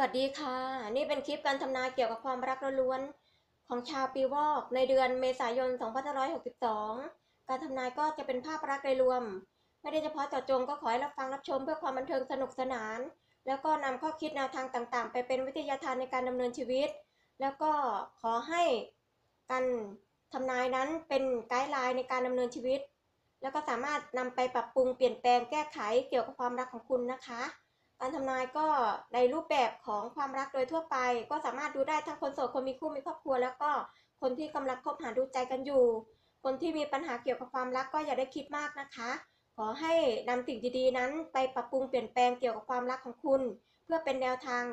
วัสดีค่ะ นี่เป็นคลิปการทำนายเกี่ยวกับความรักล้วนๆของชาวปีวอกในเดือนเมษายน 2562 การทำนายก็จะเป็นภาพรักโดยรวม ไม่ได้เฉพาะเจาะจงก็ขอให้รับฟังรับชมเพื่อความบันเทิงสนุกสนาน แล้วก็นำข้อคิดแนวทางต่างๆ ไปเป็นวิทยาทานในการดำเนินชีวิต แล้วก็ขอให้การทำนายนั้นเป็นไกด์ไลน์ในการดำเนินชีวิต แล้วก็สามารถนำไปปรับปรุงเปลี่ยนแปลงแก้ไขเกี่ยวกับความรักของคุณนะคะ การทำนายก็ในรูปแบบของความรักโดยทั่วไป ก็สามารถดูได้ทั้งคนโสดคนมีคู่มีครอบครัว แล้วก็คนที่กำลังคบหาดูใจกันอยู่ คนที่มีปัญหาเกี่ยวกับความรักก็อย่าได้คิดมากนะคะ ขอให้นำสิ่งดีๆนั้นไปปรับปรุงเปลี่ยนแปลงเกี่ยวกับความรักของคุณ เพื่อเป็นแนวทาง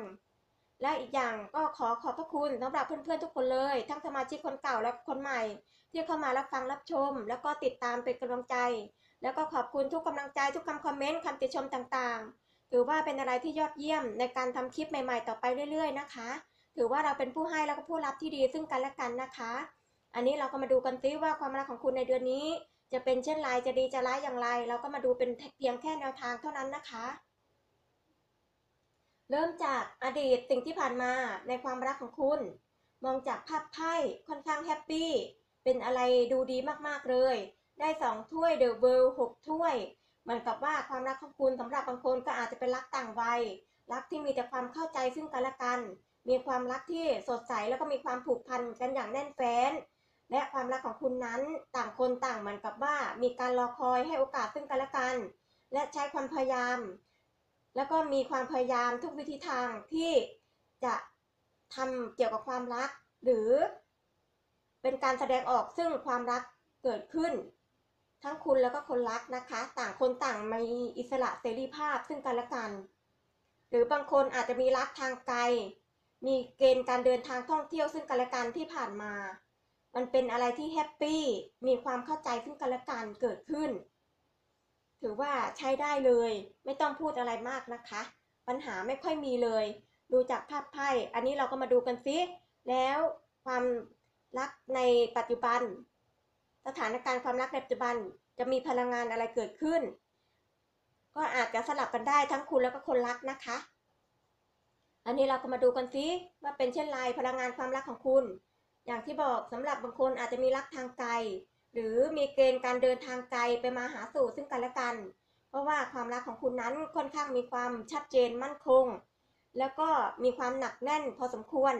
และอีกอย่างก็ขอขอบพระคุณสำหรับเพื่อนๆทุกคนเลย ทั้งสมาชิกคนเก่าและคนใหม่ ที่เข้ามารับฟังรับชม แล้วก็ติดตามเป็นกำลังใจ แล้วก็ขอบคุณทุกกำลังใจทุกคำคอมเมนต์คำติชมต่างๆ ถือว่าเป็นอะไรที่ยอดเยี่ยมในการทำคลิปใหม่ๆ ต่อไปเรื่อย ๆ นะคะ ถือว่าเราเป็นผู้ให้แล้วก็ผู้รับที่ดีซึ่งกันและกันนะคะ อันนี้เราก็มาดูกันซิว่าความรักของคุณในเดือนนี้ จะเป็นเช่นไรจะดีจะร้ายอย่างไร เราก็มาดูเป็นเพียงแค่แนวทางเท่านั้นนะคะ เริ่มจากอดีตสิ่งที่ผ่านมาในความรักของคุณ มองจากภาพไพ่ค่อนข้างแฮปปี้เป็นอะไรดูดีมากๆเลย ได้สองถ้วยเดอะเวิลด์หกถ้วย เหมือนกับว่าความรักของคุณสำหรับบางคนก็อาจจะเป็นรักต่างวัย รักที่มีแต่ความเข้าใจซึ่งกันและกัน มีความรักที่สดใสแล้วก็มีความผูกพันกันอย่างแน่นแฟ้น และความรักของคุณนั้นต่างคนต่างเหมือนกับว่า มีการรอคอยให้โอกาสซึ่งกันและกัน และใช้ความพยายาม แล้วก็มีความพยายามทุกวิธีทางที่จะทำเกี่ยวกับความรัก หรือ เป็นการแสดงออกซึ่งความรักเกิดขึ้น ทั้งคุณแล้วก็คนรักนะคะ ต่างคนต่างมีอิสระเสรีภาพซึ่งกันและกัน หรือบางคนอาจจะมีรักทางไกล มีเกณฑ์การเดินทางท่องเที่ยวซึ่งกันและกันที่ผ่านมา มันเป็นอะไรที่แฮปปี้มีความเข้าใจซึ่งกันและกันเกิดขึ้น ถือว่าใช้ได้เลย ไม่ต้องพูดอะไรมากนะคะ ปัญหาไม่ค่อยมีเลย ดูจากภาพไพ่อันนี้เราก็มาดูกันซิแล้วความรักในปัจจุบัน สถานการณ์ความรักในปัจจุบันจะมีพลังงานอะไรเกิดขึ้น ก็อาจจะสลับกันได้ทั้งคุณแล้วก็คนรักนะคะ อันนี้เราก็มาดูกันซิว่าเป็นเช่นไรพลังงานความรักของคุณ อย่างที่บอกสำหรับบางคนอาจจะมีรักทางไกล หรือมีเกณฑ์การเดินทางไกลไปมาหาสู่ซึ่งกันและกัน เพราะว่าความรักของคุณนั้นค่อนข้างมีความชัดเจนมั่นคง แล้วก็มีความหนักแน่นพอสมควร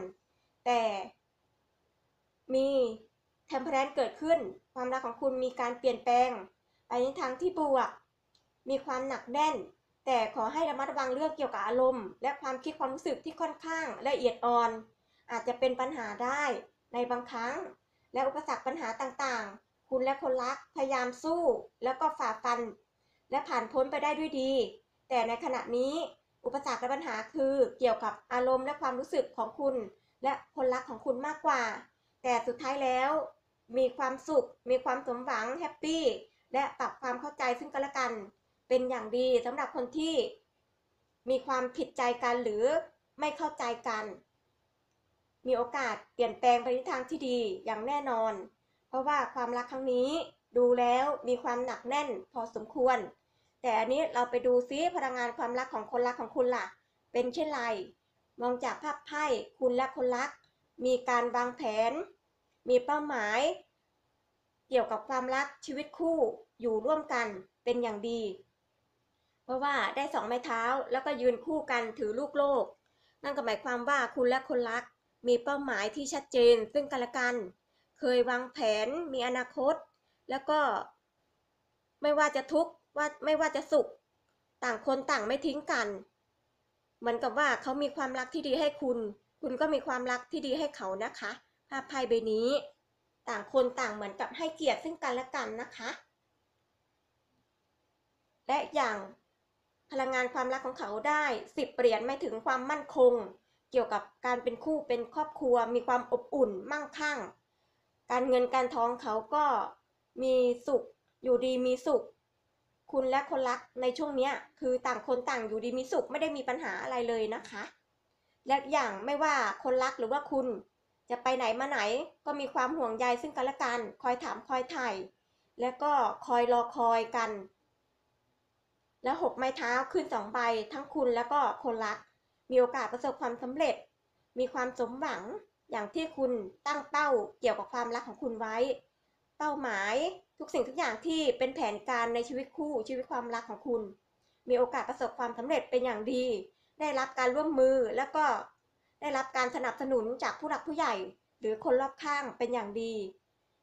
แต่มี เทมเพลนเกิดขึ้น ความรักของคุณมีการเปลี่ยนแปลง ไปในทางที่บวก มีความหนักแน่น แต่ขอให้ระมัดระวังเรื่องเกี่ยวกับอารมณ์ และความคิดความรู้สึกที่ค่อนข้างละเอียดอ่อน อาจจะเป็นปัญหาได้ในบางครั้ง และอุปสรรคปัญหาต่างๆ คุณและคนรักพยายามสู้ แล้วก็ฝ่าฟัน และผ่านพ้นไปได้ด้วยดี แต่ในขณะนี้อุปสรรคและปัญหาคือเกี่ยวกับอารมณ์และความรู้สึกของคุณ และคนรักของคุณมากกว่า แต่สุดท้ายแล้ว มีความสุข มีความสมหวังแฮปปี้และปรับความเข้าใจซึ่งกันและกัน เป็นอย่างดีสำหรับคนที่มีความผิดใจกันหรือไม่เข้าใจกัน มีโอกาสเปลี่ยนแปลงไปในทางที่ดีอย่างแน่นอน เพราะว่าความรักครั้งนี้ดูแล้วมีความหนักแน่นพอสมควร แต่อันนี้เราไปดูซิพลังงานความรักของคนรักของคุณล่ะ เป็นเช่นไร มองจากภาพไพ่คุณและคนรัก มีการวางแผน มีเป้าหมาย เกี่ยวกับความรักชีวิตคู่อยู่ร่วมกันเป็นอย่างดี เพราะว่าได้สองไม้เท้าแล้วก็ยืนคู่กันถือลูกโลก นั่นก็หมายความว่าคุณและคนรัก มีเป้าหมายที่ชัดเจนซึ่งกันและกัน เคยวางแผนมีอนาคต แล้วก็ ไม่ว่าจะทุกข์ว่าไม่ว่าจะสุข ต่างคนต่างไม่ทิ้งกันเหมือนกับว่าเขามีความรักที่ดีให้คุณ คุณก็มีความรักที่ดีให้เขานะคะ ภาพไพ่ใบนี้ ต่างคนต่างเหมือนกับให้เกียรติซึ่งกันและกันนะคะ และอย่างพลังงานความรักของเขาได้สิบเหรียญไม่ถึงความมั่นคง เกี่ยวกับการเป็นคู่เป็นครอบครัว มีความอบอุ่นมั่งคั่ง การเงินการทองเขาก็มีสุขอยู่ดีมีสุข คุณและคนรักในช่วงนี้คือต่างคนต่างอยู่ดีมีสุขไม่ได้มีปัญหาอะไรเลยนะคะ และอย่างไม่ว่าคนรักหรือว่าคุณ จะไปไหนมาไหนก็มีความห่วงใยซึ่งกันและกัน คอยถามคอยถ่ายและก็คอยรอคอยกัน และหกไม้เท้าขึ้นสองใบทั้งคุณแล้วก็คนรัก มีโอกาสประสบความสำเร็จ มีความสมหวังอย่างที่คุณตั้งเป้าเกี่ยวกับความรักของคุณไว้ เป้าหมายทุกสิ่งทุกอย่างที่เป็นแผนการในชีวิตคู่ชีวิตความรักของคุณ มีโอกาสประสบความสำเร็จเป็นอย่างดี ได้รับการร่วมมือแล้วก็ ได้รับการสนับสนุนจากผู้หลักผู้ใหญ่ หรือคนรอบข้างเป็นอย่างดี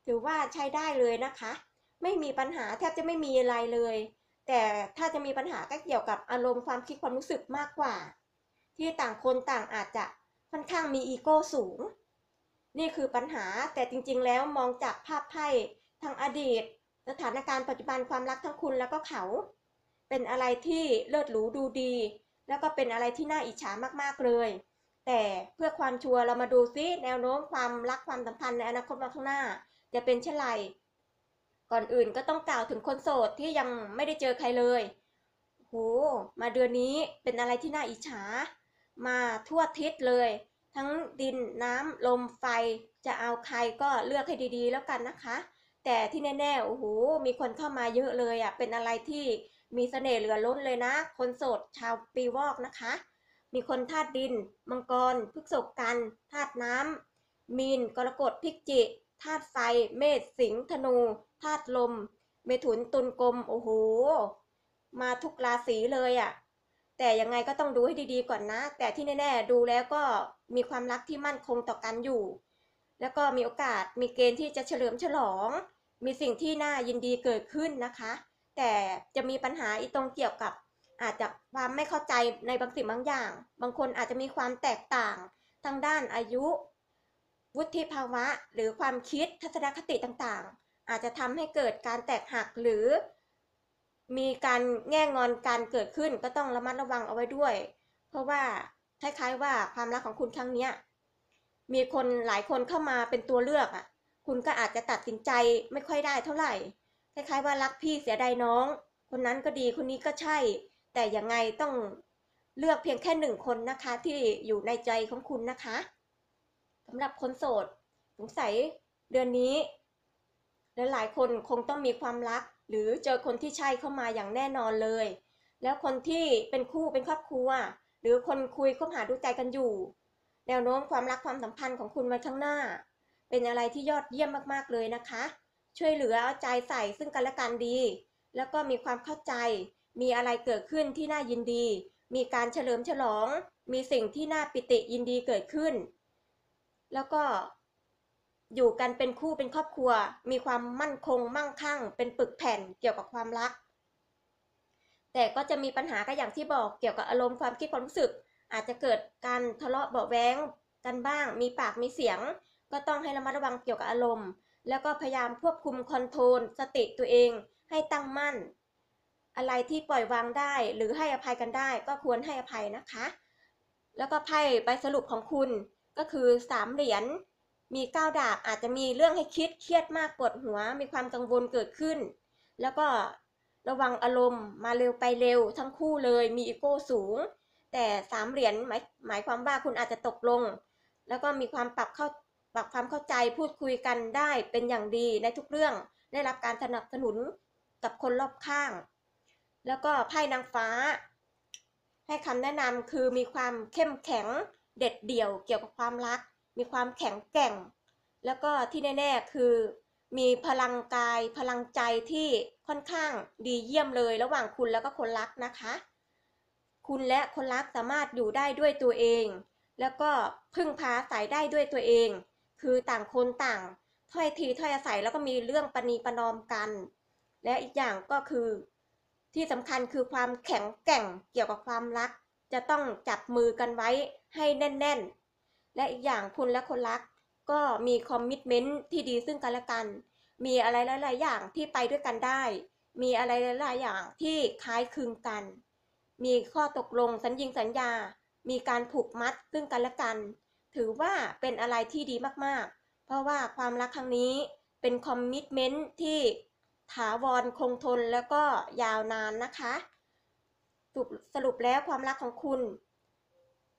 ถือว่าใช้ได้เลยนะคะ ไม่มีปัญหาแทบจะไม่มีอะไรเลย แต่ถ้าจะมีปัญหาก็เกี่ยวกับอารมณ์ความคิดความรู้สึกมากกว่า ที่ต่างคนต่างอาจจะค่อนข้างมีอีโก้สูง นี่คือปัญหาแต่จริงๆ แล้วมองจากภาพไพ่ทางอดีต สถานการณ์ปัจจุบันความรักทั้งคุณแล้วก็เขา เป็นอะไรที่เลิศหรูดูดี แล้วก็เป็นอะไรที่น่าอิจฉามากๆเลย แต่เพื่อความชัวร์เรามาดูซิแนวโน้มความรักความสัมพันธ์ในอนาคตวันข้างหน้า จะเป็นเช่นไร ก่อนอื่นก็ต้องกล่าวถึงคนโสดที่ยังไม่ได้เจอใครเลย โห มาเดือนนี้เป็นอะไรที่น่าอิจฉา มาทั่วทิศเลย ทั้งดินน้ำลมไฟ จะเอาใครก็เลือกให้ดีๆ แล้วกันนะคะ แต่ที่แน่ๆ โอ้โห มีคนเข้ามาเยอะเลยอะ เป็นอะไรที่มีเสน่ห์เหลือล้นเลยนะ คนโสดชาวปีวอกนะคะ มีคนธาตุดิน มังกรพฤกษกันธาตุน้ำมีน กรกฎพิกจิธาตุไฟ เมษสิงห์ธนูธาตุลม เมถุนตุลกลม โอ้โห มาทุกราศีเลยอะ แต่ยังไงก็ต้องดูให้ดีๆก่อนนะ แต่ที่แน่ๆ ดูแล้วก็มีความรักที่มั่นคงต่อกันอยู่ แล้วก็มีโอกาสมีเกณฑ์ที่จะเฉลิมฉลอง มีสิ่งที่น่ายินดีเกิดขึ้นนะคะ แต่จะมีปัญหาอีตรงเกี่ยวกับ อาจจะความไม่เข้าใจในบางสิ่งบางอย่าง บางคนอาจจะมีความแตกต่างทางด้านอายุ วุฒิภาวะ หรือความคิดทัศนคติต่างๆ อาจจะทำให้เกิดการแตกหักหรือ มีการแง่งอนการเกิดขึ้นก็ต้องระมัดระวังเอาไว้ด้วย เพราะว่าคล้ายๆว่าความรักของคุณครั้งเนี้ยมีคนหลายคนเข้ามาเป็นตัวเลือกอะ คุณก็อาจจะตัดสินใจไม่ค่อยได้เท่าไหร่ คล้ายๆว่ารักพี่เสียดายน้อง คนนั้นก็ดีคนนี้ก็ใช่ แต่ยังไงต้องเลือกเพียงแค่หนึ่งคนนะคะ ที่อยู่ในใจของคุณนะคะสำหรับคนโสดสงสัยเดือนนี้ลหลายๆคนคงต้องมีความรัก หรือเจอคนที่ใช่เข้ามาอย่างแน่นอนเลย แล้วคนที่เป็นคู่เป็นครอบครัว หรือคนคุยคบหาดูใจกันอยู่ แนวโน้มความรักความสัมพันธ์ของคุณวันข้างหน้า เป็นอะไรที่ยอดเยี่ยมมากๆเลยนะคะ ช่วยเหลือเอาใจใส่ซึ่งกันและกันดี แล้วก็มีความเข้าใจ มีอะไรเกิดขึ้นที่น่ายินดี มีการเฉลิมฉลอง มีสิ่งที่น่าปิติยินดีเกิดขึ้น แล้วก็อยู่กันเป็นคู่เป็นครอบครัว มีความมั่นคงมั่งคั่ง เป็นปึกแผ่นเกี่ยวกับความรัก แต่ก็จะมีปัญหาก็อย่างที่บอกเกี่ยวกับอารมณ์ความคิดความรู้สึก อาจจะเกิดการทะเลาะเบาแว้งกันบ้าง มีปากมีเสียง ก็ต้องให้ระมัดระวังเกี่ยวกับอารมณ์ แล้วก็พยายามควบคุมคอนโทรลสติตัวเองให้ตั้งมั่น อะไรที่ปล่อยวางได้ หรือให้อภัยกันได้ ก็ควรให้อภัยนะคะ แล้วก็ไพ่ใบสรุปของคุณก็คือสามเหรียญมีก้าดาบอาจจะมีเรื่องให้คิดเครียดมากปวดหัว มีความกังวลเกิดขึ้น แล้วก็ระวังอารมณ์มาเร็วไปเร็วทั้งคู่เลยมีอีโก้สูง แต่สามเหรียญหมายหมายความว่าคุณอาจจะตกลง แล้วก็มีความปรับเข้าปรับความเข้าใจพูดคุยกันได้เป็นอย่างดีในทุกเรื่องได้รับการสนับสนุนกับคนรอบข้าง แล้วก็ไพ่นางฟ้า ให้คำแนะนำคือมีความเข้มแข็งเด็ดเดี่ยวเกี่ยวกับความรัก มีความแข็งแกร่ง แล้วก็ที่แน่ๆคือ มีพลังกายพลังใจที่ค่อนข้างดีเยี่ยมเลยระหว่างคุณแล้วก็คนรักนะคะ คุณและคนรักสามารถอยู่ได้ด้วยตัวเอง แล้วก็พึ่งพาอาศัยได้ด้วยตัวเอง คือต่างคนต่างถ้อยทีถ้อยอาศัยแล้วก็มีเรื่องปณีประนอมกัน และอีกอย่างก็คือ ที่สำคัญคือความแข็งแกร่งเกี่ยวกับความรัก จะต้องจับมือกันไว้ให้แน่น ๆ และอีกอย่างคุณและคนรัก ก็มีคอมมิชเมนต์ที่ดีซึ่งกันและกัน มีอะไรหลาย ๆ อย่างที่ไปด้วยกันได้ มีอะไรหลาย ๆ อย่างที่คล้ายคลึงกัน มีข้อตกลงสัญญิงสัญญา มีการผูกมัดซึ่งกันและกัน ถือว่าเป็นอะไรที่ดีมาก ๆ เพราะว่าความรักครั้งนี้เป็นคอมมิชเมนต์ที่ ถาวรคงทนแล้วก็ยาวนานนะคะสรุปสรุปแล้วความรักของคุณ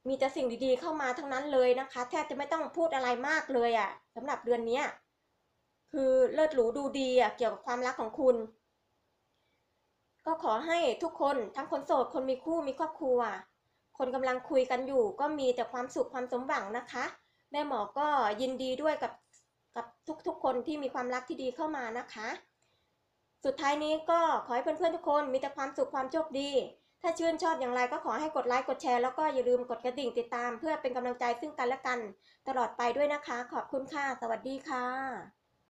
มีแต่สิ่งดีๆเข้ามาทั้งนั้นเลยนะคะ แทบจะไม่ต้องพูดอะไรมากเลยอะ่ะสำหรับเดือนเนี้ยคือเลิศหรูดูดีอะ่ะเกี่ยวกับความรักของคุณ ก็ขอให้ทุกคนทั้งคนโสดคนมีคู่มีครอบครัว คนกำลังคุยกันอยู่ ก็มีแต่ความสุขความสมหวังนะคะแม่หมอก็ยินดีด้วยกับกับทุกๆคนที่มีความรักที่ดีเข้ามานะคะ สุดท้ายนี้ก็ขอให้เพื่อนๆทุกคนมีแต่ความสุขความโชคดี ถ้าชื่นชอบอย่างไรก็ขอให้กดไลค์กดแชร์แล้วก็อย่าลืมกดกระดิ่งติดตาม เพื่อเป็นกำลังใจซึ่งกันและกัน ตลอดไปด้วยนะคะ ขอบคุณค่ะ สวัสดีค่ะ